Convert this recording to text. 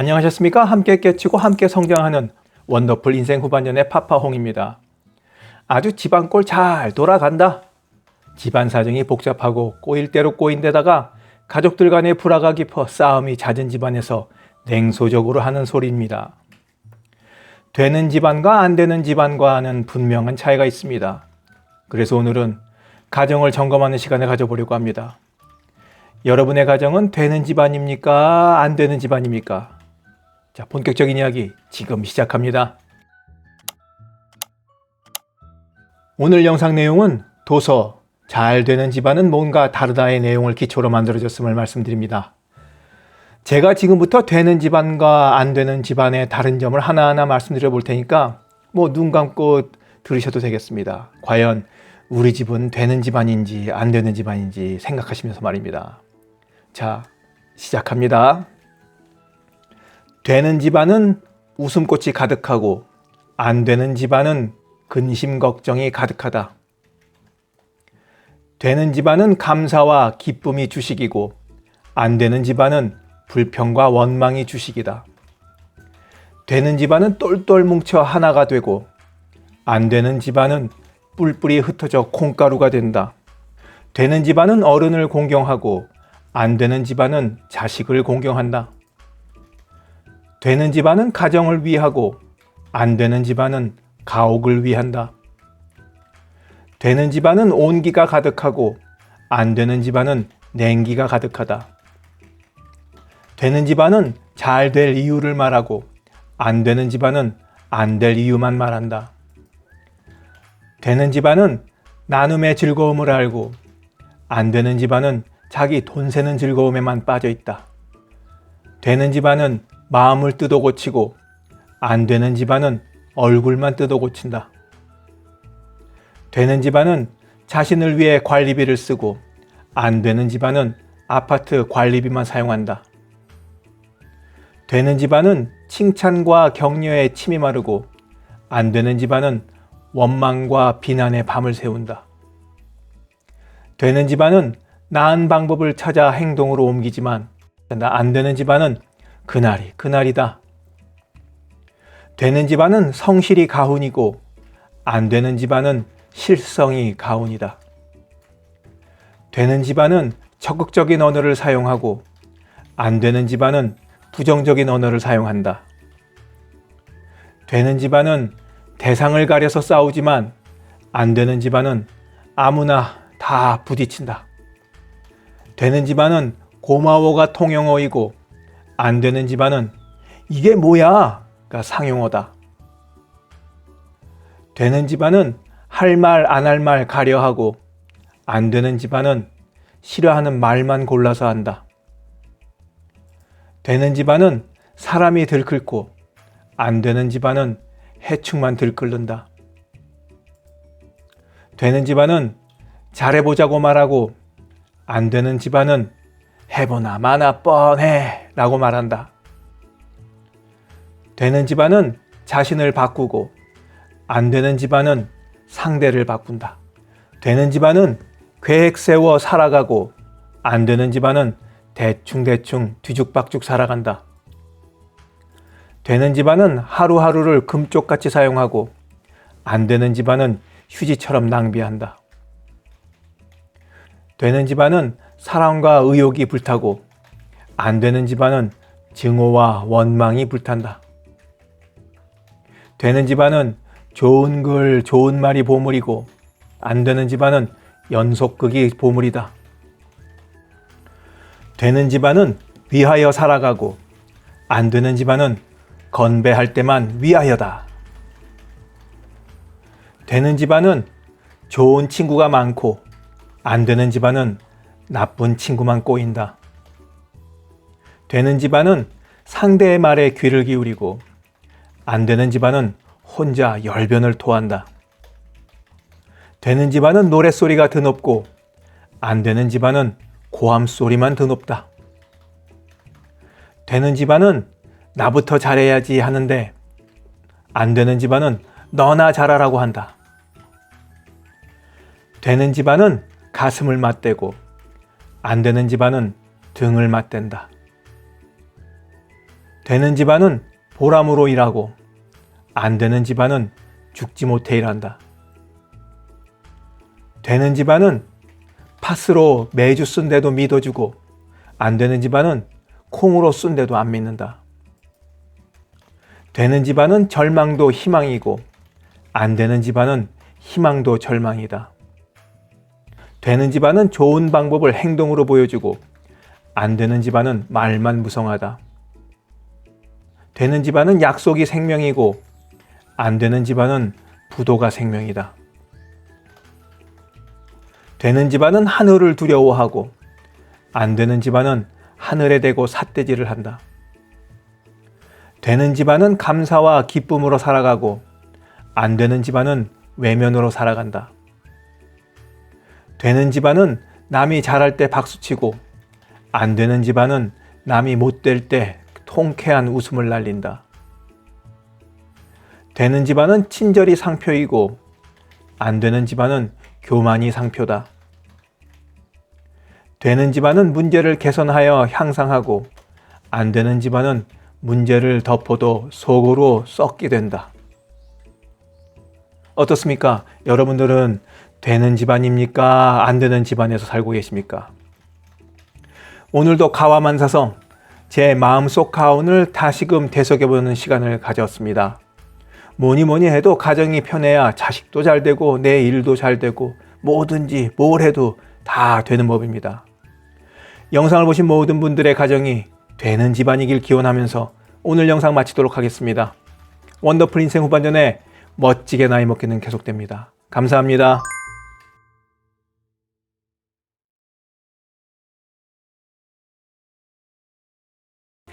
안녕하셨습니까? 함께 깨치고 함께 성장하는 원더풀 인생 후반년의 파파홍입니다. 아주 집안꼴 잘 돌아간다. 집안 사정이 복잡하고 꼬일 대로 꼬인 데다가 가족들 간의 불화가 깊어 싸움이 잦은 집안에서 냉소적으로 하는 소리입니다. 되는 집안과 안 되는 집안과는 분명한 차이가 있습니다. 그래서 오늘은 가정을 점검하는 시간을 가져보려고 합니다. 여러분의 가정은 되는 집안입니까? 안 되는 집안입니까? 자, 본격적인 이야기 지금 시작합니다. 오늘 영상 내용은 도서 잘 되는 집안은 뭔가 다르다의 내용을 기초로 만들어졌음을 말씀드립니다. 제가 지금부터 되는 집안과 안 되는 집안의 다른 점을 하나하나 말씀드려 볼 테니까 뭐 눈 감고 들으셔도 되겠습니다. 과연 우리 집은 되는 집안인지 안 되는 집안인지 생각하시면서 말입니다. 자, 시작합니다. 되는 집안은 웃음꽃이 가득하고 안 되는 집안은 근심 걱정이 가득하다. 되는 집안은 감사와 기쁨이 주식이고 안 되는 집안은 불평과 원망이 주식이다. 되는 집안은 똘똘 뭉쳐 하나가 되고 안 되는 집안은 뿔뿔이 흩어져 콩가루가 된다. 되는 집안은 어른을 공경하고 안 되는 집안은 자식을 공경한다. 되는 집안은 가정을 위하고 안 되는 집안은 가옥을 위한다. 되는 집안은 온기가 가득하고 안 되는 집안은 냉기가 가득하다. 되는 집안은 잘 될 이유를 말하고 안 되는 집안은 안 될 이유만 말한다. 되는 집안은 나눔의 즐거움을 알고 안 되는 집안은 자기 돈 세는 즐거움에만 빠져 있다. 되는 집안은 마음을 뜯어 고치고 안 되는 집안은 얼굴만 뜯어 고친다. 되는 집안은 자신을 위해 관리비를 쓰고 안 되는 집안은 아파트 관리비만 사용한다. 되는 집안은 칭찬과 격려에 침이 마르고 안 되는 집안은 원망과 비난의 밤을 세운다. 되는 집안은 나은 방법을 찾아 행동으로 옮기지만 안 되는 집안은 그날이 그날이다. 되는 집안은 성실이 가훈이고 안 되는 집안은 실성이 가훈이다. 되는 집안은 적극적인 언어를 사용하고 안 되는 집안은 부정적인 언어를 사용한다. 되는 집안은 대상을 가려서 싸우지만 안 되는 집안은 아무나 다 부딪힌다. 되는 집안은 고마워가 통용어이고 안 되는 집안은 이게 뭐야가 상용어다. 되는 집안은 할 말 안 할 말 가려하고 안 되는 집안은 싫어하는 말만 골라서 한다. 되는 집안은 사람이 들끓고 안 되는 집안은 해충만 들끓는다. 되는 집안은 잘해보자고 말하고 안 되는 집안은 해보나 마나 뻔해 라고 말한다. 되는 집안은 자신을 바꾸고 안 되는 집안은 상대를 바꾼다. 되는 집안은 계획 세워 살아가고 안 되는 집안은 대충대충 뒤죽박죽 살아간다. 되는 집안은 하루하루를 금쪽같이 사용하고 안 되는 집안은 휴지처럼 낭비한다. 되는 집안은 사랑과 의욕이 불타고 안 되는 집안은 증오와 원망이 불탄다. 되는 집안은 좋은 글, 좋은 말이 보물이고 안 되는 집안은 연속극이 보물이다. 되는 집안은 위하여 살아가고 안 되는 집안은 건배할 때만 위하여다. 되는 집안은 좋은 친구가 많고 안 되는 집안은 나쁜 친구만 꼬인다. 되는 집안은 상대의 말에 귀를 기울이고 안 되는 집안은 혼자 열변을 토한다. 되는 집안은 노랫소리가 드높고 안 되는 집안은 고함 소리만 드높다. 되는 집안은 나부터 잘해야지 하는데 안 되는 집안은 너나 잘하라고 한다. 되는 집안은 가슴을 맞대고 안 되는 집안은 등을 맞댄다. 되는 집안은 보람으로 일하고 안 되는 집안은 죽지 못해 일한다. 되는 집안은 팥으로 매주 쓴데도 믿어주고 안 되는 집안은 콩으로 쓴데도 안 믿는다. 되는 집안은 절망도 희망이고 안 되는 집안은 희망도 절망이다. 되는 집안은 좋은 방법을 행동으로 보여주고 안 되는 집안은 말만 무성하다. 되는 집안은 약속이 생명이고 안 되는 집안은 부도가 생명이다. 되는 집안은 하늘을 두려워하고 안 되는 집안은 하늘에 대고 삿대질을 한다. 되는 집안은 감사와 기쁨으로 살아가고 안 되는 집안은 외면으로 살아간다. 되는 집안은 남이 잘할 때 박수치고 안 되는 집안은 남이 못 될 때 통쾌한 웃음을 날린다. 되는 집안은 친절이 상표이고 안 되는 집안은 교만이 상표다. 되는 집안은 문제를 개선하여 향상하고 안 되는 집안은 문제를 덮어도 속으로 썩게 된다. 어떻습니까? 여러분들은 되는 집안입니까? 안 되는 집안에서 살고 계십니까? 오늘도 가와만사성 제 마음속 가운을 다시금 되새겨보는 시간을 가졌습니다. 뭐니 뭐니 해도 가정이 편해야 자식도 잘 되고 내 일도 잘 되고 뭐든지 뭘 해도 다 되는 법입니다. 영상을 보신 모든 분들의 가정이 되는 집안이길 기원하면서 오늘 영상 마치도록 하겠습니다. 원더풀 인생 후반전에 멋지게 나이 먹기는 계속됩니다. 감사합니다.